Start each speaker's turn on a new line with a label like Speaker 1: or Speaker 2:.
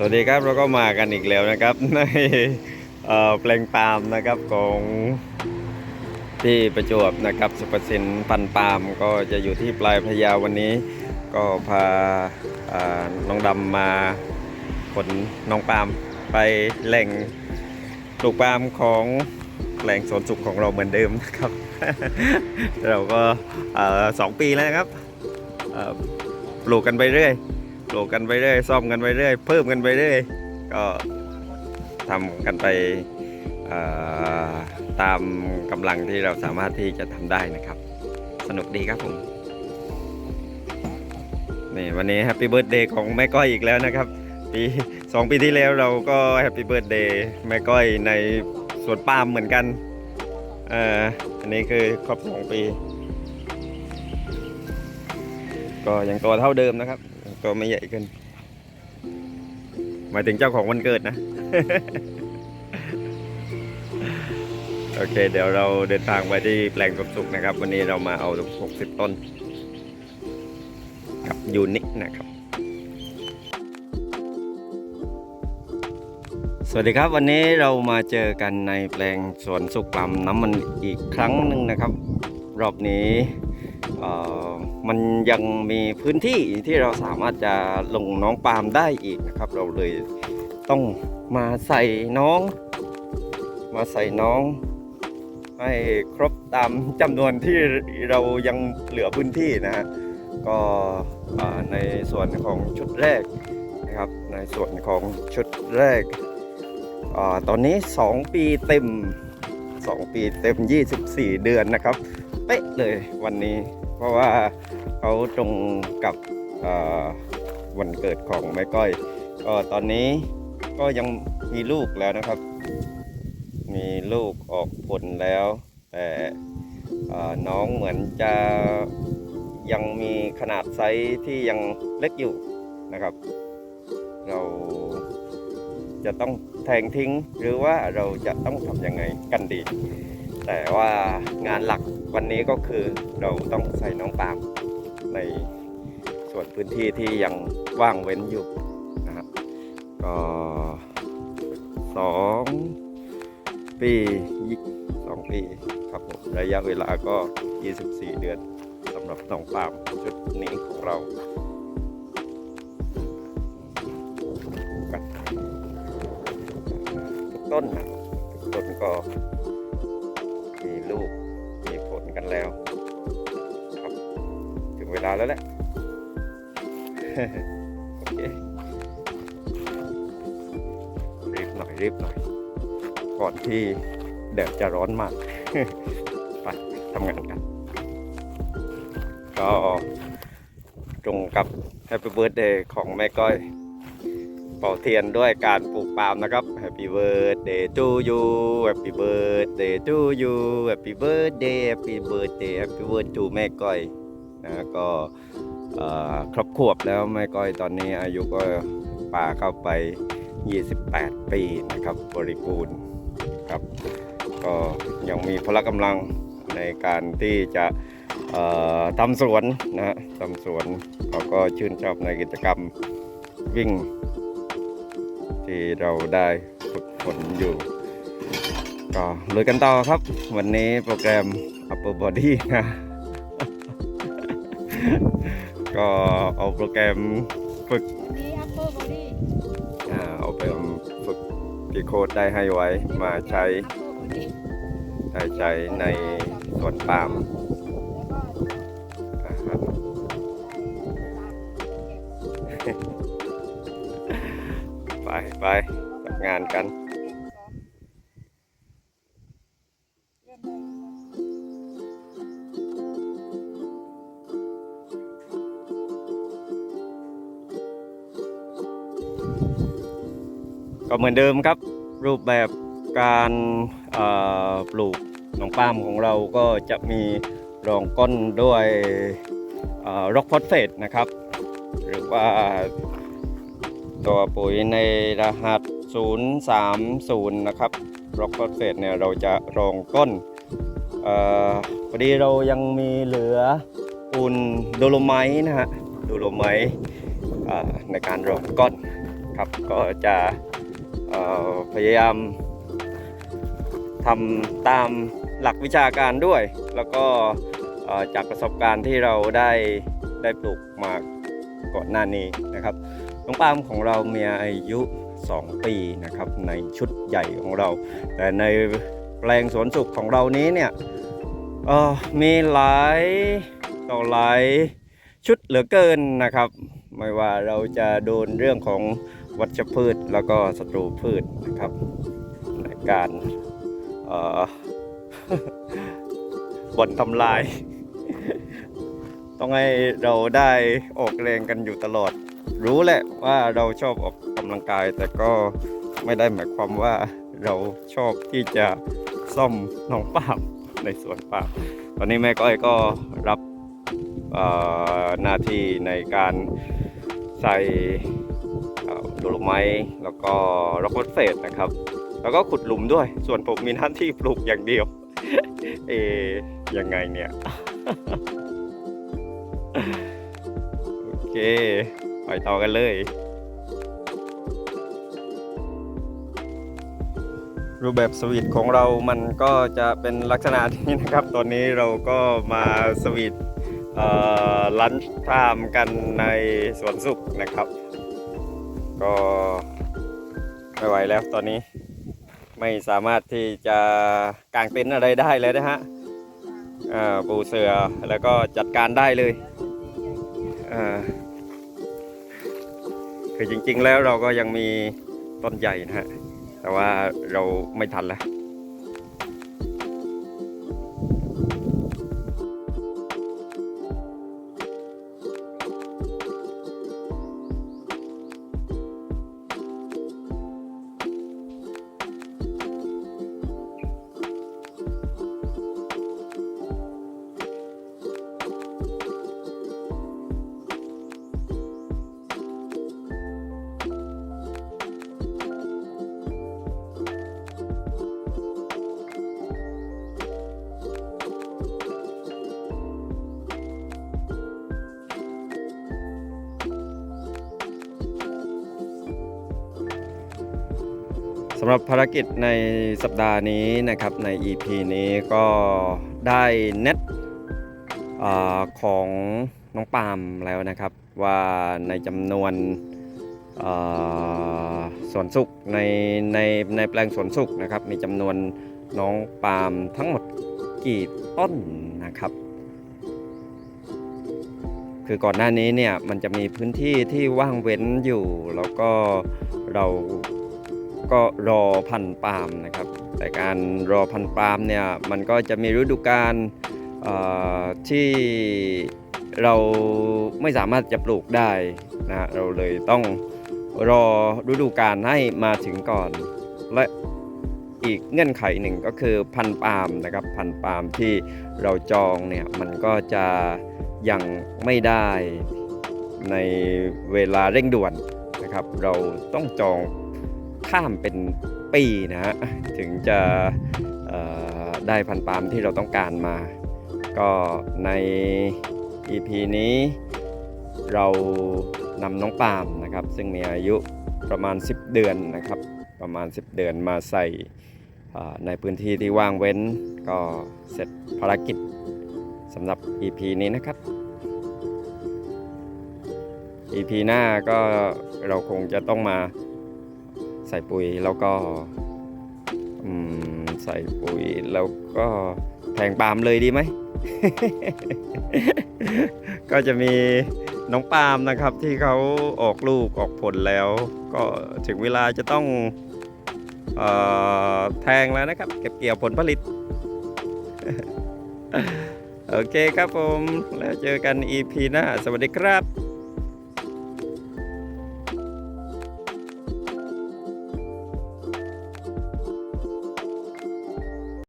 Speaker 1: สวัสดีครับเราก็มากันอีกแล้วนะครับ ในเอ่อแปลงปาล์มนะครับของที่ประจวบนะครับสุประสินพันปาล์มก็จะอยู่ที่ปลายพยาวันนี้ ก็พาน้องดำมาขนน้องปาล์มไปแหล่งปลูกปาล์มของแหล่งสวนสุขของเราเหมือนเดิมนะครับ เราก็สองปีแล้วนะครับปลูกกันไปเรื่อย ปลูกกันไปเรื่อยซ่อมกันไปเรื่อยเพิ่มกันไปเรื่อยก็ทำกันไปตามกำลังที่เราสามารถที่จะทำได้นะครับ สนุกดีครับผมนี่วันนี้แฮปปี้เบิร์ดเดย์ของแม่ก้อยอีกแล้วนะครับ ปีสองปีที่แล้วเราก็แฮปปี้เบิร์ดเดย์แม่ก้อยในสวนปาล์มเหมือนกันอ่ออันนี้คือครบสองปี ก็ยังตัวเท่าเดิมนะครับ ตัวไม่ใหญ่ขึ้นหมายถึงเจ้าของวันเกิดนะ โอเค เดี๋ยวเราเดินทางไปที่แปลงสมสุขนะครับ วันนี้เรามาเอา60 ต้น กับยูนิคนะครับ สวัสดีครับวันนี้เรามาเจอกันในแปลงสวนสุขลำน้ำมันอีกครั้งหนึ่งนะครับ รอบนี้ มันยังมีพื้นที่ที่เราสามารถจะลงน้องปาล์มได้อีกนะครับ เราเลยต้องมาใส่น้อง มาใส่น้องให้ครบตามจำนวนที่เรายังเหลือพื้นที่นะฮะก็ในส่วนของชุดแรกนะครับในส่วนของชุดแรกอตอนนี้ 2 ปีเต็ม 2 ปีเต็ม 24 เดือนนะครับ เป๊ะเลยวันนี้ เพราะว่าเขาตรงกับวันเกิดของแม่ก้อย ก็ตอนนี้ก็ยังมีลูกแล้วนะครับ มีลูกออกผลแล้ว แต่น้องเหมือนจะยังมีขนาดไซส์ที่ยังเล็กอยู่นะครับ เราจะต้องแทงทิ้งหรือว่าเราจะต้องทำยังไงกันดี แต่ว่างานหลัก วันนี้ก็คือเราต้องใส่น้องปาล์มในส่วนพื้นที่ที่ยังว่างเว้นอยู่นะครับก็สองปีสองปีครับผมระยะเวลาก็ 24 เดือนสำหรับน้องปาล์มชุดนี้ของเรากันต้นนะต้นก็ กันแล้วครับถึงเวลาแล้วแหละโอเครีบหน่อยรีบหน่อย ก่อนที่แดดจะร้อนมากไปทำงานกัน ก็ตรงกับ Happy Birthday ของแม่ก้อย เป่าเทียนด้วยการปลูกปาล์มนะครับ Happy birthday to you Happy birthday to you Happy birthday Happy birthday Happy birthday to แม่ก้อยนะก็ครบขวบแล้วแม่ก้อยตอนนี้อายุก็ป่าเข้าไป 28 ปีนะครับบริบูรณ์ครับก็ยังมีพละกำลังในการที่จะทำสวนนะฮะทำสวนเขาก็ชื่นชอบในกิจกรรมวิ่ง ที่เราได้ฝึกฝนอยู่ ก็ลุยกันต่อครับ วันนี้โปรแกรม upper body นะก็เอาโปรแกรมฝึก
Speaker 2: ดี upper body
Speaker 1: อ่าเอาไปฝึกที่โค้ดได้ให้ไว้มาใช้
Speaker 2: upper body
Speaker 1: ได้ใช้ในสวนปาล์มานกัน ก็เหมือนเดิมครับ รูปแบบการปลูกหนองปาล์มของเราก็จะมีรองก้นด้วยร็อกฟอสเฟตนะครับ หรือว่าตัวปุ๋ยในรหัส 030 นะครับร็อกฟอสเฟตเนี่ยเราจะรองก้นออพอดีเรายังมีเหลือปูนโดโลไมต์นะฮะโดโลไมต์ในการรองก้นนครับก็จะพยายามทำตามหลักวิชาการด้วย แล้วก็จากประสบการณ์ที่เราได้ได้ปลูกมาก่อนหน้านี้นะครับน้องปาล์มของเรามีอายุ 2 ปีนะครับในชุดใหญ่ของเรา แต่ในแปลงสวนสุขของเรานี้เนี่ยมีหลายต่อหลายชุดเหลือเกินนะครับ ไม่ว่าเราจะโดนเรื่องของวัชพืชแล้วก็ศัตรูพืชนะครับในการบ่นทำลาย ต้องให้เราได้ออกแรงกันอยู่ตลอด รู้แหละว่าเราชอบออกำลังกาย แต่ก็ไม่ได้หมายความว่าเราชอบที่จะซ่อมน้องป่ามในสวนป่ามตอนนี้แม่ก้อยก็รับหน้าที่ในการใส่เอ่อโดโลไมต์แล้วก็ร็อกเฟตนะครับ แล้วก็ขุดหลุมด้วย ส่วนผมมีหน้าที่ปลูกอย่างเดียว เอยังไงเนี่ย โอเค ไปต่อกันเลย รูปแบบสวีทของเรามันก็จะเป็นลักษณะนี้นะครับ ตอนนี้เราก็มาสวีทลันช์ไทม์กันในสวนสุขนะครับ ก็ไม่ไหวแล้วตอนนี้ไม่สามารถที่จะกางเต็นท์อะไรได้เลยนะฮะอ่าปูเสือแล้วก็จัดการได้เลยอ่าคือจริงๆแล้วเราก็ยังมีต้นใหญ่นะฮะ แต่ว่าเราไม่ทันแล้ว สำหรับภารกิจในสัปดาห์นี้นะครับใน EP นี้ก็ได้เน็ตอของน้องปาล์มแล้วนะครับ ว่าในจำนวนสวนสุขในในในแปลงสวนสุขนะครับ มีจำนวนน้องปาล์มทั้งหมดกี่ต้นนะครับ คือก่อนหน้านี้เนี่ยมันจะมีพื้นที่ที่ว่างเว้นอยู่แล้วก็เรา ก็รอพันปาล์มนะครับ แต่การรอพันปาล์มเนี่ยมันก็จะมีฤดูกาลที่เราไม่สามารถจะปลูกได้นะเราเลยต้องรอฤดูกาลให้มาถึงก่อน และอีกเงื่อนไขหนึ่งก็คือพันปาล์มนะครับพันปาล์มที่เราจองเนี่ยมันก็จะยังไม่ได้ในเวลาเร่งด่วนนะครับ เราต้องจอง ข้ามเป็นปีนะฮะถึงจะได้พันธุ์ปาล์มที่เราต้องการมา ก็ใน EP นี้เรานำน้องปาล์มนะครับ ซึ่งมีอายุประมาณ 10 เดือนนะครับ ประมาณ 10 เดือนมาใส่ในพื้นที่ที่ว่างเว้นก็เสร็จภารกิจสำหรับ EP นี้นะครับ EP หน้าก็เราคงจะต้องมา ใส่ปุ๋ยแล้วก็ใส่ปุ๋ยแล้วก็แทงปาล์มเลยดีไหม ก็จะมีน้องปาล์มนะครับที่เขาออกลูกออกผลแล้ว ก็ถึงเวลาจะต้องออแทงแล้วนะครับ เก็บเกี่ยวผลผลิต โอเคครับผม แล้วเจอกัน EP หน้า สวัสดีครับ